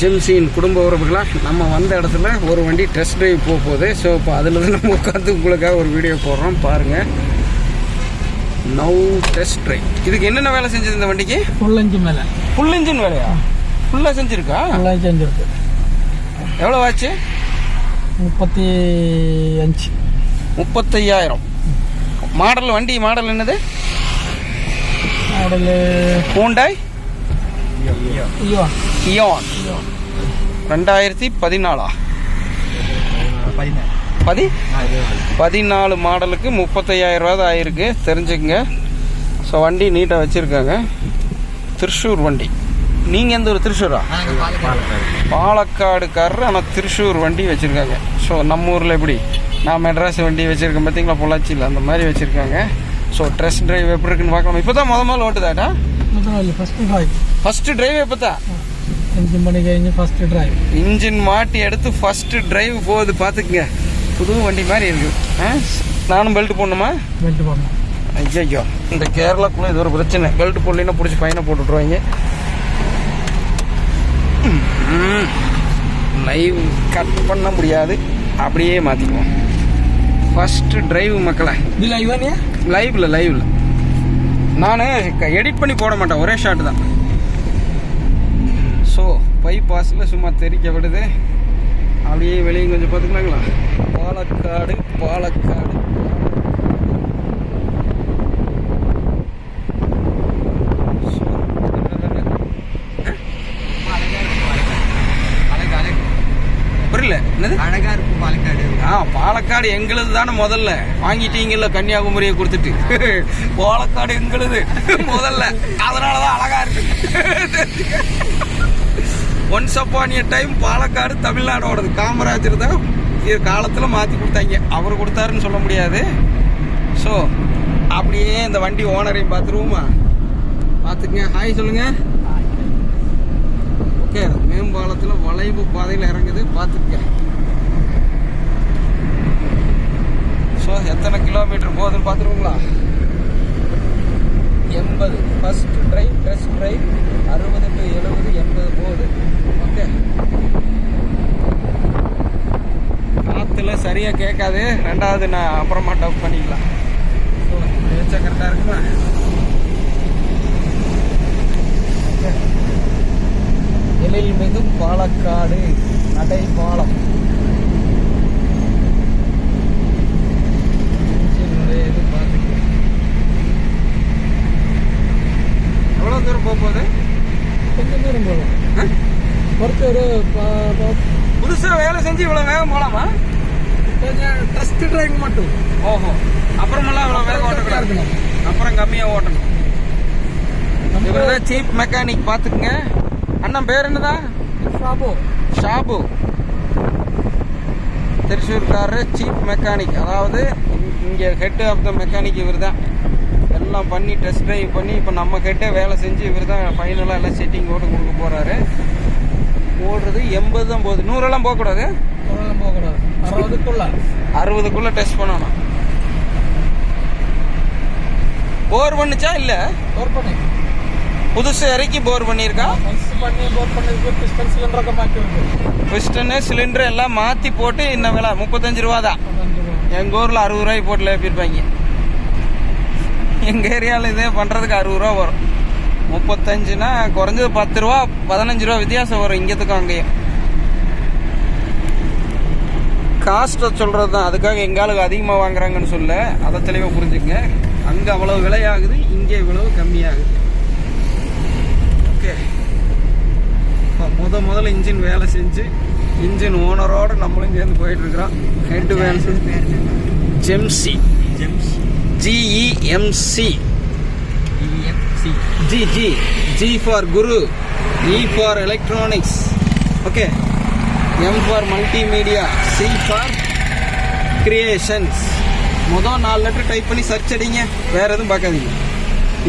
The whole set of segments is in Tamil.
ஜிம்சியின் குடும்ப உறவுகளாக நம்ம வந்த இடத்துல ஒரு வண்டி டெஸ்ட் டிரைவ் போக போகுது. ஸோ இப்போ அதில் தான் நம்ம உட்காந்து உங்களுக்காக ஒரு வீடியோ போடுறோம். பாருங்கள் நவ் டெஸ்ட் டிரைவ் இதுக்கு என்னென்ன வேலை செஞ்சது இந்த வண்டிக்கு? ஃபுல் இன்ச்சு மேலே. ஃபுல் இன்ஜின் வேலையா ஃபுல்லாக செஞ்சுருக்கா? ஃபுல்லாக செஞ்சிருக்கு. எவ்வளோ ஆச்சு? முப்பத்தி அஞ்சு. முப்பத்தையாயிரம். மாடல் வண்டி மாடல் என்னது? Model Hyundai? இயான் ரெண்டாயிரத்தி பதினாலா? பதி? பதினாலு மாடலுக்கு முப்பத்தையாயிரம் ரூபா தான் ஆயிருக்கு. தெரிஞ்சுக்கங்க. ஸோ வண்டி நீட்டாக வச்சுருக்காங்க. திருஷூர் வண்டி. நீங்கள் எந்த ஒரு திருஷூரா? பாலக்காடுக்காரர் ஆனால் திருஷூர் வண்டி வச்சுருக்காங்க. ஸோ நம்ம ஊரில் எப்படி? நான் மெட்ராஸ் வண்டி வச்சுருக்கேன் பார்த்தீங்களா பொள்ளாச்சியில் அந்த மாதிரி வச்சுருக்காங்க. ஸோ ட்ரெஸ் டிரைவ் எப்படி இருக்குன்னு பார்க்கலாம். இப்போ தான் முத முதல்ல ஓட்டுதாட்டா ஃபர்ஸ்ட் டிரைவ் எப்போ தான் இன்ஜின் பண்ணி கழிஞ்சு இன்ஜின் மாட்டி எடுத்து ஃபர்ஸ்ட் டிரைவ் போகுது பார்த்துக்குங்க. புது வண்டி மாதிரி இருக்கு. நானும் பெல்ட் போடணுமா? பெல்ட் போடணும். ஐயோ இந்த கேரளாக்குள்ளே இது ஒரு பிரச்சனை. பெல்ட் போடலாம் பிடிச்சி பையனை போட்டுட்ருவாங்க லைவ் கட் பண்ண முடியாது. அப்படியே மாற்றிக்குவோம் ஃபஸ்ட்டு டிரைவ் மக்களை. லைவ் லைவ்ல லைவ்ல நான் எடிட் பண்ணி போட மாட்டேன். ஒரே ஷாட் தான். ஸோ பைபாஸில் சும்மா தெரிக்க விடுது. அப்படியே வெளியே கொஞ்சம் பார்த்துக்கலாங்களா? பாலக்காடு பாலக்காடு So, புரியல என்னது அழகா இருக்கும் பாலக்காடு எங்களுது தானே முதல்ல. வாங்கிட்டீங்கல்ல கன்னியாகுமரியை கொடுத்துட்டு. பாலக்காடு எங்களுது முதல்ல. அதனால தான் அழகா இருக்கு. ஒன்ஸ் அப்பான் டைம் பாலக்காடு தமிழ்நாடோடது. காமராஜர் தான் காலத்தில் மாற்றி கொடுத்தாங்க. அவர் கொடுத்தாருன்னு சொல்ல முடியாது. ஸோ அப்படியே இந்த வண்டி ஓனரையும் பார்த்துருவோமா? பார்த்துக்குங்க. ஹாய் சொல்லுங்க. ஓகே மேம்பாலத்தில் வளைவு பாதையில் இறங்குது. பார்த்துக்க ஸோ எத்தனை கிலோமீட்டர் போகுதுன்னு பார்த்துருவோங்களா எண்பது. ஃபஸ்ட் ட்ரைவ் டெஸ்ட் ட்ரைவ் அறுபது டு எழுபது எண்பது போகுது. ஓகே காற்றுல சரியாக கேட்காது. ரெண்டாவது நான் அப்புறமா டப் பண்ணிக்கலாம். ஸோ பேச்சா கரெக்டாக இருக்குமா? எழில்மிகு பாலக்காடு நடைபாலம். பாலம் செஞ்சு இவ்வளோ வேகம் போகலாமா கொஞ்சம் டெஸ்ட் டிரைவ் மட்டும். ஓஹோ. அப்புறமெல்லாம் இவ்வளோ வேகம் ஓட்டக்கூடாது. அப்புறம் கம்மியாக ஓட்டணும். இவர் தான் சீப் மெக்கானிக் பார்த்துக்குங்க. அண்ணன் பேர் என்னதான் ஷாபு. ஷாபு. திருச்சூர்காரர் சீப் மெக்கானிக் அதாவது இங்கே ஹெட் ஆஃப் த மெக்கானிக் இவர் தான் எல்லாம் பண்ணி டெஸ்ட் ட்ரைவ் பண்ணி இப்போ நம்ம ஹெட்டே வேலை செஞ்சு இவர் தான் ஃபைனலாக எல்லாம் செட்டிங் ஓட்டு கொடுக்க போகிறாரு ஓடுறது எண்பது தான் போகுது நூறெல்லாம் போகக்கூடாது. குறையெல்லாம் போகக்கூடாது. அறுபதுக்குள்ள. அறுபதுக்குள்ள டெஸ்ட் பண்ணணும். போர் பண்ணுச்சா இல்ல? போர் பண்ணி. புதுசு இறக்கி போர் பண்ணியிருக்கா? பண்ணி போர் பண்ணதுக்கு பிஸ்டன் சிலிண்டர் மாற்றிருக்கு பிஸ்டனு சிலிண்டர் எல்லாம் மாற்றி போட்டு இன்ன விலை முப்பத்தஞ்சு ரூபா தான். எங்கள் ஊரில் அறுபது ரூபாய்க்கு போட்டு லேப்பிருப்பாங்க எங்கள் ஏரியால இதே பண்றதுக்கு அறுபது ரூபா வரும். முப்பத்தஞ்சுனா குறைஞ்சது பத்து ரூபா பதினஞ்சு ரூபா வித்தியாசம் வரும் இங்கத்துக்கும் அங்கேயும். காஸ்ட்டை சொல்கிறது தான். அதுக்காக எங்காளுக்கு அதிகமாக வாங்குறாங்கன்னு சொல்ல அதை தெளிவாக புரிஞ்சுங்க அங்கே அவ்வளவு விலையாகுது இங்கே இவ்வளவு கம்மியாகுது. ஓகே இப்போ முத முதல்ல இன்ஜின் வேலை செஞ்சு இன்ஜின் ஓனரோட நம்மளும் சேர்ந்து போயிட்டு இருக்கிறோம் ஹெட் வேலை ஜெம்சி GEMC G G G for Guru E for electronics okay M for multimedia C for creations மொதல் நாலு லெட்டர் டைப் பண்ணி சர்ச் அடிங்க. வேற எதுவும் பார்க்காதீங்க.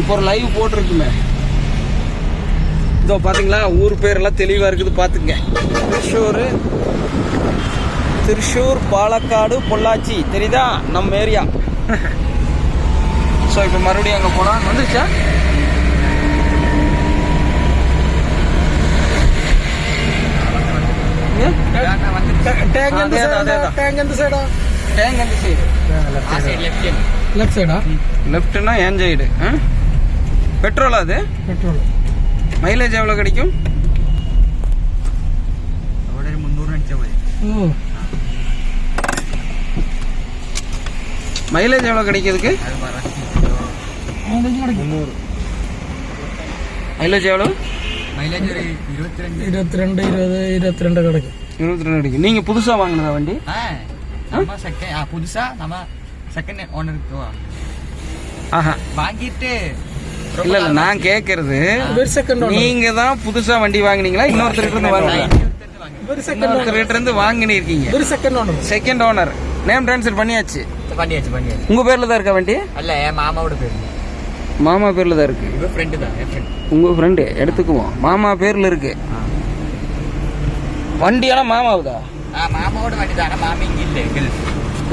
இப்போ ஒரு லைவ் போட்டிருக்குமே. இதோ பார்த்தீங்களா ஊர் பேரெல்லாம் தெளிவாக இருக்குது பார்த்துங்க திருஷூர் திருஷூர் பாலக்காடு பொள்ளாச்சி. தெரியுதா? நம்ம ஏரியா ஸோ இப்போ மறுபடியும் அங்கே போனால் வந்துருச்சா? ടാങ്ക് എന്ത് അതെ, അതെ, സൈഡാ അതെ. ടാങ്ക് എന്ത് സൈഡാ டேங்க் அந்த சைடு ലെഫ്റ്റ് സൈഡാ லெஃப்ட்னா ஏன் சைடு பெட்ரோலா அது പെട്രോൾ மைலேஜ் எவ்வளோ கிடைக்கும் അവിടെ ഒരു മുന്നൂറ് അടിച്ചാൽ മതി ഓ மைலேஜ் எவ்வளோ கிடைக்கிறதுக்கு അത് പറ മൈലേജ് കിടക്കും இருபத்திரெண்டு. இருபது இருபத்திரெண்டு கிடைக்கும் இருபத்திரெண்டு கிடைக்கும் நீங்கள் புதுசாக வாங்கினதா வண்டி? செகண்ட் புதுசாக நம்ம செகண்ட் ஓனருக்கு ஆஹா. வாங்கிட்டு இல்ல இல்ல நான் கேக்குறது. நீங்க தான் புதுசா வண்டி வாங்குனீங்களா? இன்னொருத்தருக்கு இருந்து வாங்குனீங்க இருந்து வாங்கினீங்க second owner second owner name transfer பண்ணியாச்சு. பண்ணியாச்சு பண்ணியாச்சு. உங்க பேர்ல தான் இருக்கா வண்டி? இல்ல என் மாமாவோட பேர். மாமா பேரில் தான் இருக்கு. ஃப்ரெண்டு உங்கள் ஃப்ரெண்டு எடுத்துக்குவோம். மாமா பேரில் இருக்குது வண்டியெல்லாம் மாமாவுதா? மாமாவோட வண்டி தான் மாமா இங்கே இல்லை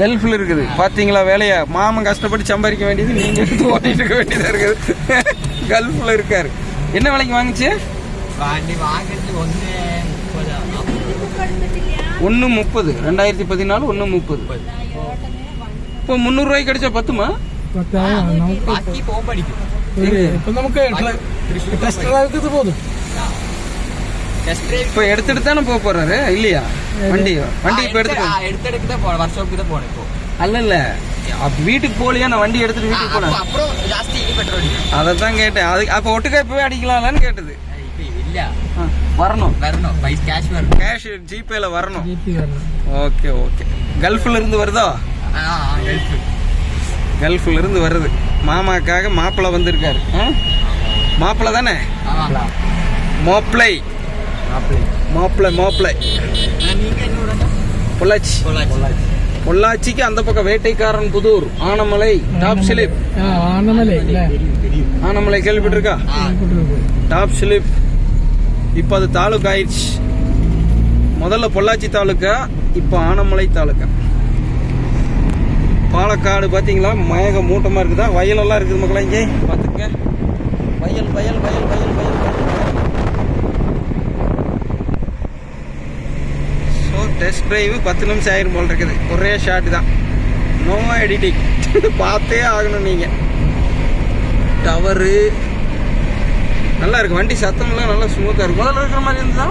கெல்ஃப் இருக்குது. பார்த்தீங்களா வேலையா? மாமன் கஷ்டப்பட்டு சம்பாதிக்க வேண்டியது நீங்கள் எடுத்து ஓட்டிகிட்டு இருக்க வேண்டியதாக இருக்குது. கல்ஃபில் இருக்கார். என்ன விலைக்கு வாங்குச்சு? வண்டி ஒன்று முப்பது? ரெண்டாயிரத்தி பதினாலு ஒன்று முப்பது. இப்போ முந்நூறுரூவாய்க்கு கிடைச்சா பத்துமா? പത്താ നമുക്ക് ബാക്കി പോകുമ്പോ അടിക്കും ഒരു- ഇപ്പൊ നമുക്ക് ടെസ്റ്റ് ഡ്രൈവ് ഇത് പോതും ടെസ്റ്റ് ഡ്രൈവ് இப்போ எடுத்துட்டு தானே போக போறாரு இல்லையா வண்டி வண்டி இப்போ எடுத்துட்டு എടുത്തെടുക്കത്തെ പോണം വർക്ക്ഷോപ്പിൽ പോണം ഇപ്പോ அல்ல இல்ல அப்ப வீட்டுக்கு போலியா நான் வண்டி எடுத்துட்டு வீட்டுக்கு போனேன் അപ്പുറം ജാസ്തി ഇനി പെട്രോൾ അടിക്കും அதை தான் கேட்டேன் அது அப்போ ஒட்டுக்கா இப்பவே அடிக்கலாம்லன்னு கேட்டது ഇപ്പൊ ഇല്ല ஆ, வரணும் വരണോ പൈസ ക്യാഷ് വരണം கேஷ் ஜிபேல வரணும் ജി പി വരണം ஓகே ஓகே கல்ஃப்ல இருந்து வருதோ ആ கல்ஃப்லேருந்து வருது. மாமாக்காக மாப்பிள்ளை வந்திருக்காரு. மாப்பிள்ளை தானே? மோப்ளை மாப்பிள்ளை மாப்பிள்ளை பொள்ளாச்சி. பொள்ளாச்சிக்கு அந்த பக்கம் வேட்டைக்காரன் புதூர் ஆனமலை டாப் ஸ்லிப் ஆனமலை ஆனமலை கேள்விப்பட்டிருக்கா? டாப் ஸ்லிப் இப்போ அது தாலுக்கா ஆயிடுச்சு முதல்ல பொள்ளாச்சி தாலுக்கா இப்போ ஆனமலை தாலுக்கா. பாலக்காடு பார்த்தீங்களா மயக மூட்டமாக இருக்குதா? வயலெல்லாம் இருக்குது மக்களா இங்கே. பார்த்துக்க வயல் வயல் வயல் வயல் வயல். ஸோ டெஸ்ட் டிரைவ் பத்து நிமிஷம் ஆயிரும் போல் இருக்குது. ஒரே ஷாட் தான். நோ எடிட்டிங் பார்த்தே ஆகணும் நீங்கள் டவரு நல்லா இருக்கு. வண்டி சத்தம்லாம் நல்லா ஸ்மூத்தாக இருக்கும். முதல்ல இருக்கிற மாதிரி இருந்தா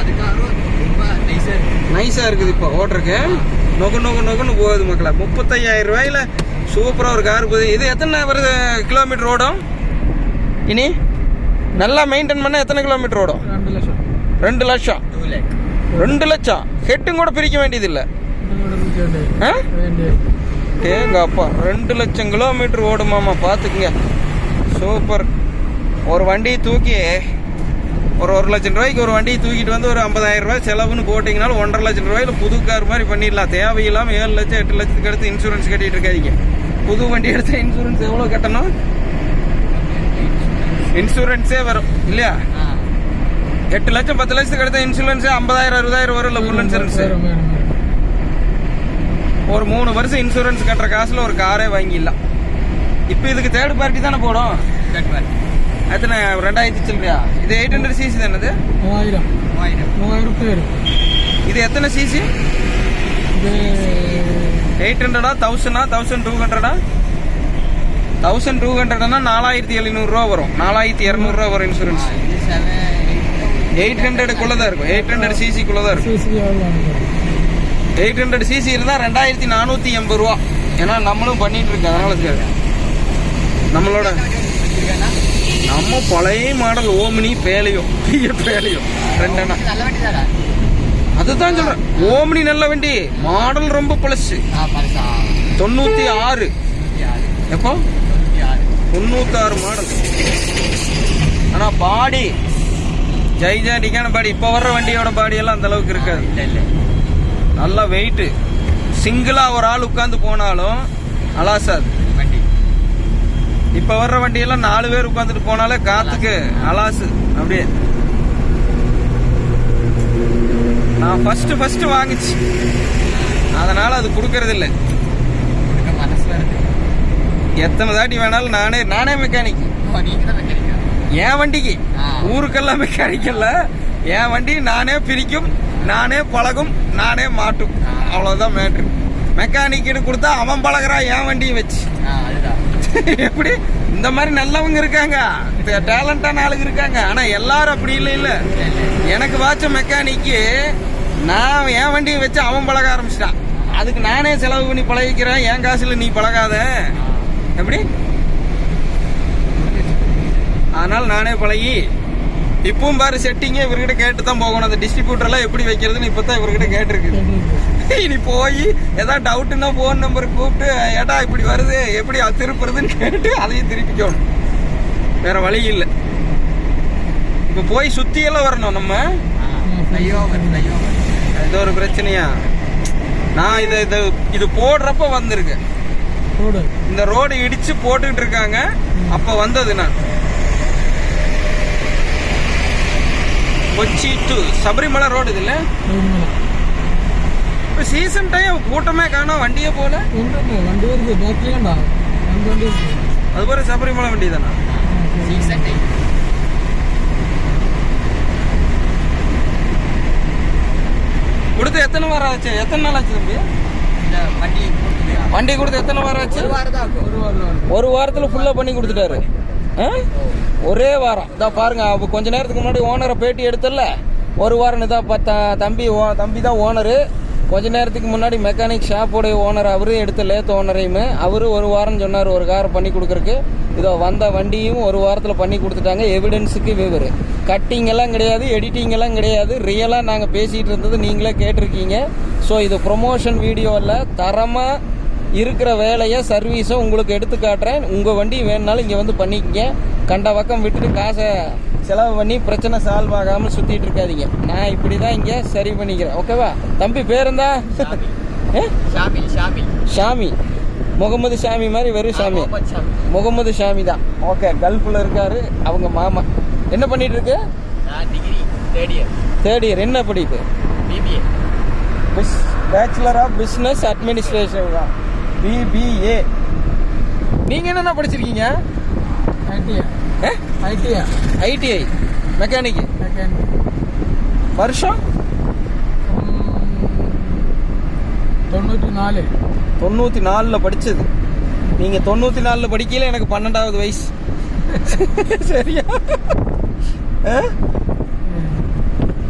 அதுக்காக ரொம்ப நைஸா இருக்கு. நைஸாக இருக்குது இப்போ ஓட்டுறக்கு நொகு நொகு நொகுன்னு போகுது மக்களை. முப்பத்தையாயிரம் ரூபாயில் சூப்பராக ஒரு கார் போகுது. இது எத்தனை வருது கிலோமீட்டர் ஓடும்? இனி நல்லா மெயின்டைன் பண்ணால் எத்தனை கிலோமீட்டர் ஓடும்? ரெண்டு லட்சம். ரெண்டு லட்சம். ரெண்டு லட்சம். ஹெட்டும் கூட பிரிக்க வேண்டியதில்லை. தேங்காப்பா. ரெண்டு லட்சம் கிலோமீட்டர் ஓடுமாமா பார்த்துக்குங்க. சூப்பர். ஒரு வண்டியை தூக்கி ஒரு ஒரு லட்சம் ரூபாய்க்கு ஒரு வண்டியை தூக்கிட்டு வந்து ஒரு ஐம்பதாயிரம் ரூபாய் செலவுன்னு போட்டிங்கனாலும் ஒன்றரை லட்சம் ரூபாயில் புது கார் மாதிரி பண்ணிடலாம். தேவையில்லாமல் ஏழு லட்சம் எட்டு லட்சத்துக்கு அடுத்து இன்சூரன்ஸ் கட்டிகிட்டு இருக்காதிங்க. புது வண்டி எடுத்தால் இன்சூரன்ஸ் எவ்வளோ கட்டணும்? இன்சூரன்ஸே வரும் இல்லையா? எட்டு லட்சம் பத்து லட்சத்துக்கு எடுத்த இன்சூரன்ஸே ஐம்பதாயிரம் அறுபதாயிரம் வரும் இல்லை ஃபுல் இன்சூரன்ஸ் ஒரு மூணு வருஷம் இன்சூரன்ஸ் கட்டுற காசில் ஒரு காரே வாங்கிடலாம். இப்போ இதுக்கு தேர்ட் பார்ட்டி தானே போடும்? தேர்ட் பார்ட்டி எத்தனை? ரெண்டாயிரத்தி சில்லறையா? இது எயிட் ஹண்ட்ரட் சிசி தானது மூவாயிரம். மூவாயிரம். மூவாயிரம் பேர். இது எத்தனை சிசி எயிட் ஹண்ட்ரடா தௌசண்டா தௌசண்ட் டூ ஹண்ட்ரடா தௌசண்ட் டூ ஹண்ட்ரட்னா நாலாயிரத்தி எழுநூறுவா வரும். நாலாயிரத்தி இரநூறுவா வரும் இன்சூரன்ஸ் எயிட் ஹண்ட்ரடுக்குள்ளே தான் இருக்கும். எயிட் ஹண்ட்ரட் சிசிக்குள்ளே தான் இருக்கும். எயிட் ஹண்ட்ரட் சிசி இருந்தால் ரெண்டாயிரத்தி நானூற்றி எண்பது ரூபா. ஏன்னா நம்மளும் பண்ணிகிட்டு இருக்கோம். அதனால நம்மளோட நம்ம பழைய மாடல் ஓமினி பேலையும் பெரிய பேலையும் அதுதான் சொல்றேன். ஓமினி நல்ல வண்டி. மாடல் ரொம்ப பழசு. தொண்ணூத்தி ஆறு. எப்போ? தொண்ணூத்தாறு மாடல். ஆனா பாடி. ஜெய் ஜெயடிக்கான பாடி. இப்போ வர்ற வண்டியோட பாடி எல்லாம் அந்த அளவுக்கு இருக்காது. இல்லை இல்லை. நல்லா வெயிட்டு சிங்கிளாக ஒரு ஆள் உட்காந்து போனாலும் அலாசாது இப்போ வர்ற வண்டியெல்லாம் நாலு பேர் உட்காந்துட்டு போனாலே காத்துக்கு அலாசு அப்படியே. நான் ஃபர்ஸ்ட் ஃபஸ்ட்டு வாங்கிச்சு. அதனால் அது கொடுக்கறதில்ல. எத்தனை தாட்டி வேணாலும் நானே நானே மெக்கானிக் என் வண்டிக்கு. ஊருக்கெல்லாம் மெக்கானிக்கல்ல என் வண்டி நானே பிரிக்கும் நானே பழகும் நானே மாட்டும். அவ்வளோதான் மேட்ரு மெக்கானிக்கிட்டு கொடுத்தா அவன் பழகிறான் என் வண்டியை வச்சு. எப்படி? இந்த மாதிரி நல்லவங்க இருக்காங்க. டேலண்டான ஆளுங்க இருக்காங்க. ஆனா எல்லாரும் அப்படி இல்லை இல்ல. எனக்கு வாட்ச மெக்கானிக்கு நான் என் வண்டியை வச்சு அவன் பழக ஆரம்பிச்சிட்டான். அதுக்கு நானே செலவு பண்ணி பழகிக்கிறேன். என் காசுல நீ பழகாத. எப்படி? அதனால நானே பழகி இப்பவும் பாரு செட்டிங்கே இவர்கிட்ட கேட்டு தான் போகணும். அந்த டிஸ்ட்ரிபியூட்டர் எல்லாம் எப்படி வைக்கிறதுன்னு இப்பதான் இவர்கிட்ட கேட்டிருக்கு. இனி போய் ஏதாவது டவுட்னா ஃபோன் நம்பருக்கு கூப்பிட்டு ஏடா இப்படி வருது? எப்படி திருப்புறதுன்னு கேட்டு அதையும் திருப்பிக்கணும் வேற வழி இல்லை. இப்போ போய் சுத்தி எல்லாம் வரணும் நம்ம. இது ஒரு பிரச்சனையா? நான் இதை இது இது போடுறப்ப வந்திருக்கு. இந்த ரோடு இடிச்சு போட்டுக்கிட்டு இருக்காங்க. அப்ப வந்தது நான். கொச்சி டு சபரிமலை ரோடு இது இல்ல? இப்போ சீசன் டைம் கூட்டமே காணோம் வண்டியே போல ரெண்டு பேருக்கு பேக்லேயாண்டா ரெண்டு வண்டி அதுபோல சபரிமலை வண்டி தானா சீசன் டைம் கொடுத்து எத்தனை வாரம் ஆச்சு எத்தனை நாள் ஆச்சு தம்பி வண்டி வண்டி கொடுத்து எத்தனை வாரம் ஆச்சு ஒரு வாரத்தில் ஃபுல்லாக பண்ணி கொடுத்துட்டாரு ஒரே வாரம் இதான் பாருங்க கொஞ்ச நேரத்துக்கு முன்னாடி ஓனரை பேட்டி எடுத்தல ஒரு வாரம் இதான் தம்பி தம்பி தான் ஓனரு கொஞ்ச நேரத்துக்கு முன்னாடி மெக்கானிக் ஷாப்போடைய ஓனர் அவரு எடுத்த லேத் ஓனரையுமே அவரு ஒரு வாரம் சொன்னார் ஒரு காரை பண்ணி கொடுக்கறக்கு இதோ வந்த வண்டியும் ஒரு வாரத்தில் பண்ணி கொடுத்துட்டாங்க எவிடன்ஸுக்கு விவரு. கட்டிங் எல்லாம் கிடையாது எடிட்டிங் எல்லாம் கிடையாது. ரியலாக நாங்கள் பேசிகிட்டு இருந்தது நீங்களே கேட்டிருக்கீங்க. ஸோ இது ப்ரொமோஷன் வீடியோவில் தரமாக இருக்கிற வேலையை சர்வீஸை உங்களுக்கு எடுத்து காட்டுறேன். உங்கள் வண்டி வேணுனாலும் இங்கே வந்து பண்ணிக்கங்க. கண்ட பக்கம் விட்டுட்டு காசை செலவு பண்ணி பிரச்சனை சால்வ் ஆகாமல் சுற்றிட்டு இருக்காதீங்க. நான் இப்படி தான் இங்கே சரி பண்ணிக்கிறேன். ஓகேவா தம்பி பேருந்தா? ஷாமி ஏ? ஷாமி ஷாமி ஷாமி. முகமது ஷாமி மாதிரி வெறும் ஷாமி. முகமது ஷாமி. தான். ஓகே கல்ஃபில் இருக்காரு. அவங்க மாமா. என்ன பண்ணிட்டு இருக்கு? நான் degree third year third year என்ன படிப்பு? BBA biz bachelor of business administration தான். பிபிஏ நீங்கள் என்னென்ன படிச்சிருக்கீங்க? ஐடிஐ ஐடிஐ மெக்கானிக் வருஷம் தொண்ணூற்றி நாலு. தொண்ணூற்றி நாலில் படித்தது நீங்கள் தொண்ணூற்றி நாலில் படிக்கையில் எனக்கு பன்னெண்டாவது வயசு. சரியா?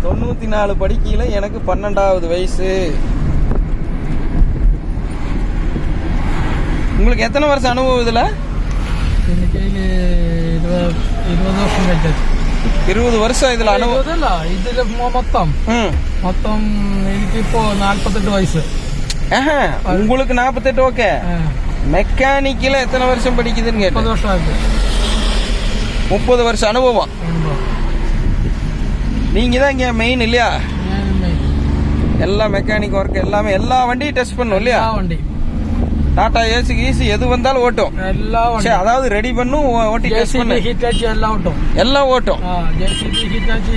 தொண்ணூற்றி நாலு படிக்கையில் எனக்கு பன்னெண்டாவது வயசு. உங்களுக்கு எத்தனை வருஷம் அனுபவம் இதில்? இருபது வருஷம் கழிச்சாச்சு இருபது வருஷம் இதுல அனுபவம் இதுல மொத்தம் மொத்தம் இதுக்கு இப்போ நாற்பத்தெட்டு வயசு உங்களுக்கு நாற்பத்தெட்டு ஓகே மெக்கானிக்கில் எத்தனை வருஷம் படிக்குதுன்னு கேட்டு முப்பது வருஷம் ஆகுது முப்பது வருஷம் அனுபவம் நீங்க தான் இங்க மெயின் இல்லையா எல்லா மெக்கானிக் ஒர்க் எல்லாமே எல்லா வண்டியும் டெஸ்ட் பண்ணும் இல்லையா வண்டி டாடா ஏசி ஈசி எது வந்தாலும் ஓட்டும். எல்லாம் சரி அதாவது ரெடி பண்ணும் ஓட்டி டெஸ்ட் பண்ணு. ஹிட்டாச்சி எல்லாம் ஓட்டும். எல்லாம் ஓட்டும். ஜேசிபி ஹிட்டாச்சி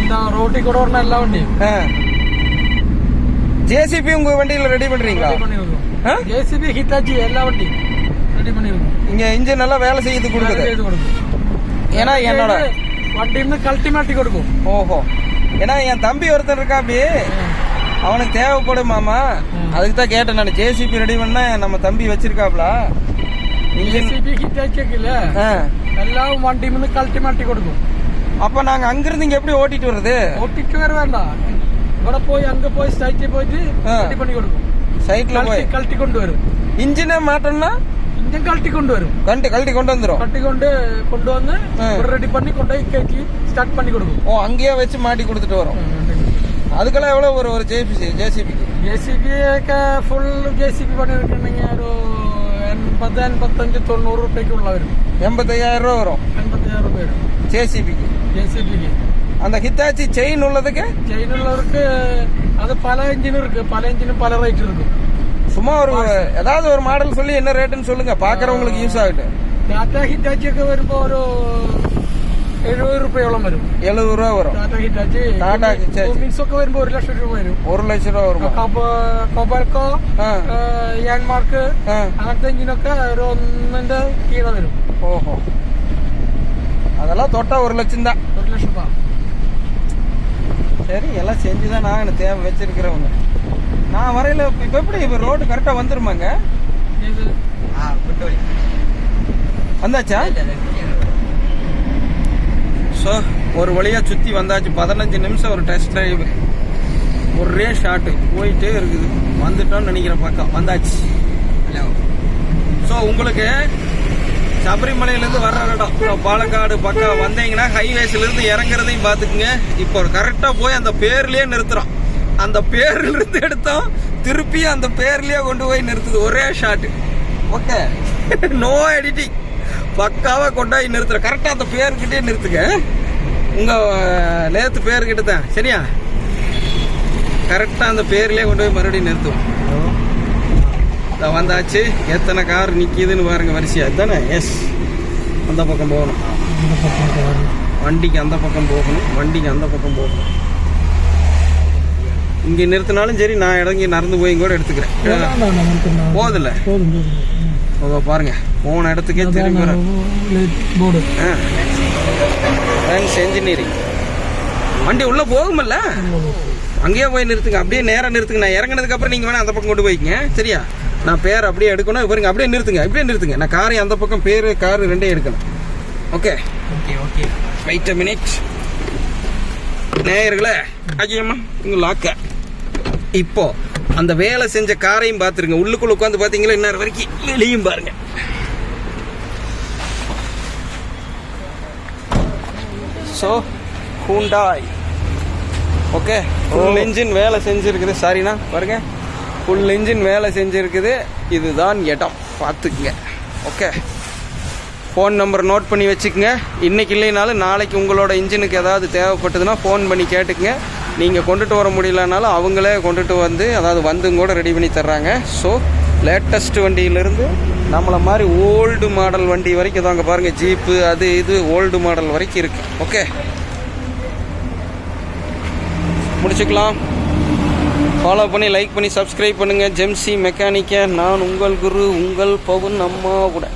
இந்த ரோட்டி கூட வரணும் எல்லாம் வண்டி. ஜேசிபி உங்க வண்டியில ரெடி பண்றீங்களா? ஜேசிபி ஹிட்டாச்சி எல்லா வண்டி ரெடி பண்ணிருக்கோம். இங்க இன்ஜின் நல்லா வேலை செய்து கொடுக்குது. ஏன்னா என்னோட வண்டின்னு கழட்டி மாட்டி கொடுக்கும். ஓஹோ. ஏன்னா என் தம்பி ஒருத்தன் இருக்காப்பி அவனுக்கு தேவைப்படும் மாமா ம். அதுக்கு தான் கேட்டேன் நான் ஜேசிபி ரெடி பண்ண நம்ம தம்பி வச்சிருக்காப்ல இன்ஜின் ஜேசிபி ஹிட்டாச்சி இருக்குல்ல ஆ. எல்லாம் வண்டியிருந்து கழட்டி மாட்டி கொடுக்கும் அப்ப நாங்க அங்கிருந்து இங்க எப்படி ஓட்டிட்டு வர்றது ஒட்டிட்டு வர வேண்டாம் ഇവിടെ പോയി അങ്ങ് പോയി സൈറ്റിൽ പോയിട്ട് ആ. റെഡി പണി കൊടുക്കും சைட்ல போய் കഴട്ടി കഴട്ടി കൊണ്ടുവരും இன்ஜினே மாட்டோம்னா ഇഞ്ചൻ കഴട്ടി കൊണ്ടുവരും கழட்டி கழட்டி கொண்டு வந்துரும் കട്ടി കൊണ്ട് കൊണ്ടുവന്ന് ആ. റെഡി പണി കൊണ്ടുപോയി കയറ്റി സ്റ്റാർട്ട് പണി കൊടുക്കും ஓ அங்கேயே வச்சு மாட்டி கொடுத்துட்டு வரோம் அதுக்கெல்லாம் எவ்வளோ ஒரு ஒரு ஜேபிசி ஜேசிபிக்கு ஜேசிபிയൊക്കെ ഫുൾ ജെ സി ബി പണിയെടുക്കണമെങ്കിൽ ഒരു എൺപത് എൺപത്തഞ്ച് തൊണ്ണൂറ് റുപ്യക്കുള്ള വരും எண்பத்தையாயிரம் ரூபா வரும் എൺപത്തയ്യായിരം രൂപ വരും ஜேசிபிக்கு ജെ സി ബിക്ക് அந்த ஹித்தாச்சி செயின் உள்ளதுக்கு ചെയിനുള്ളവർക്ക് അത് പല എഞ്ചിനും ഇருக்கு പല എഞ്ചിനും പല റേറ്റ് ഇരിക്കും சும்மா ஒரு ஏதாவது ஒரு மாடல் சொல்லி என்ன ரேட்டுன்னு சொல்லுங்க பார்க்குறவங்களுக்கு யூஸ் ஆகிட்டு ടാറ്റ ഹിറ്റാച്ചിയൊക്കെ വരുമ്പോൾ ഒരു എഴുപത് രൂപയോളം വരും எழுபது ரூபா வரும் Tata Hitachi Tata Hitachi. Cummins ഒക്കെ വരുമ്പോ ഒരു ലക്ഷം രൂപ വരും ஒரு லட்சம் ரூபா வருமா കൊബൽക്കോ ஆ, യാൻമാർക്ക് ஆ. അങ്ങനത്തെ എഞ്ചിനൊക്കെ ഒരു ഒന്നിന്റെ കീഴ വരും ஓஹோ அதாவது அதெல்லாம் தொட்டா ஒரு லட்சம் தான் ஒரு லட்சம் தான் சரி எல்லாம் செஞ்சு தான் நான் தேவை வச்சிருக்கிறவங்க நான் வரையில இப்போ எப்படி இப்போ ரோடு கரெக்டாக வந்துருமாங்க இது Ah, betul. வந்தாச்சா ஸோ ஒரு வழியாக சுற்றி வந்தாச்சு. பதினஞ்சு நிமிஷம் ஒரு டெஸ்ட் டிரைவ் ஒரே ஷாட்டு போயிட்டே இருக்குது. வந்துட்டோம்னு நினைக்கிற பக்கம். வந்தாச்சு. இல்லையா? ஸோ உங்களுக்கு சபரிமலையிலேருந்து வர்ற இடம். பாலக்காடு பக்கம் வந்தீங்கன்னா ஹைவேஸ்லேருந்து இறங்குறதையும் பார்த்துக்குங்க. இப்போ கரெக்டாக போய் அந்த பேர்லேயே நிறுத்துகிறோம் அந்த பேர்லேருந்து எடுத்தோம். திருப்பி அந்த பேர்லேயே கொண்டு போய் நிறுத்துது. ஒரே ஷாட்டு ஓகே நோ எடிட்டிங் பக்காவாக கொண்டாய் நிறுத்துற. கரெக்டாக அந்த பேர்கிட்டே நிறுத்துங்க. உங்கள் நேற்று பேர்கிட்ட தான். சரியா? கரெக்டாக அந்த பேர்லேயே கொண்டு போய் மறுபடியும் நிறுத்துவோம். வந்தாச்சு. எத்தனை கார் நிற்கிதுன்னு பாருங்கள் வரிசையாக தானே எஸ் அந்த பக்கம் போகணும். வண்டிக்கு அந்த பக்கம் போகணும். வண்டிக்கு அந்த பக்கம் போகணும். இங்கே நிறுத்தினாலும் சரி நான் இறங்கி நடந்து போய் கூட எடுத்துக்கிறேன். போதில்ல போதும் பாருங்க. போன இடத்துக்கே திரும்பி போர்டு. சயின்ஸ் இன்ஜினியரிங் வண்டி உள்ள போகுமல்ல? அங்கேயே போய் நிறுத்துங்க. அப்படியே நேரா நிறுத்துங்க. நான் இறங்குனதுக்கு அப்புறம் நீங்க வேணா அந்த பக்கம் கொண்டு போய்க்கங்க. சரியா? நான் பேர் அப்படியே எடுக்கணும். பாருங்க அப்படியே நிறுத்துங்க. அப்படியே நிறுத்துங்க. நான் காரை அந்த பக்கம் பேர் கார் ரெண்டே எடுக்கணும். Okay Okey, okey. Wait a minute நேயர்களே ஐயம்மா இங்க லாக்க இப்போ அந்த வேலை செஞ்ச காரையும் பார்த்துருங்க. உள்ளுக்குள்ள உட்காந்து பார்த்தீங்களா இன்னொரு வரைக்கும் வெளியும் பாருங்க. So Hyundai okay full engine வேலை செஞ்சுருக்குது. சாரிண்ணா பாருங்க. ஃபுல் இன்ஜின் வேலை செஞ்சுருக்குது. இதுதான் இடம். பார்த்துக்குங்க. ஓகே ஃபோன் நம்பர் நோட் பண்ணி வச்சுக்கோங்க. இன்னைக்கு இல்லைனாலும் நாளைக்கு உங்களோட இன்ஜினுக்கு ஏதாவது தேவைப்பட்டதுன்னா ஃபோன் பண்ணி கேட்டுக்குங்க. நீங்கள் கொண்டுட்டு வர முடியலனாலும் அவங்களே கொண்டுட்டு வந்து அதாவது வந்தும் கூட ரெடி பண்ணி தர்றாங்க. ஸோ லேட்டஸ்ட் வண்டியிலேருந்து நம்மளை மாதிரி ஓல்டு மாடல் வண்டி வரைக்கும் தாங்க பாருங்கள் ஜீப்பு அது இது ஓல்டு மாடல் வரைக்கும் இருக்குது ஓகே முடிச்சுக்கலாம். ஃபாலோ பண்ணி லைக் பண்ணி சப்ஸ்கிரைப் பண்ணுங்கள் ஜெம்சி மெக்கானிக்கை நான் உங்கள் குரு உங்கள் பவுன் அம்மா கூட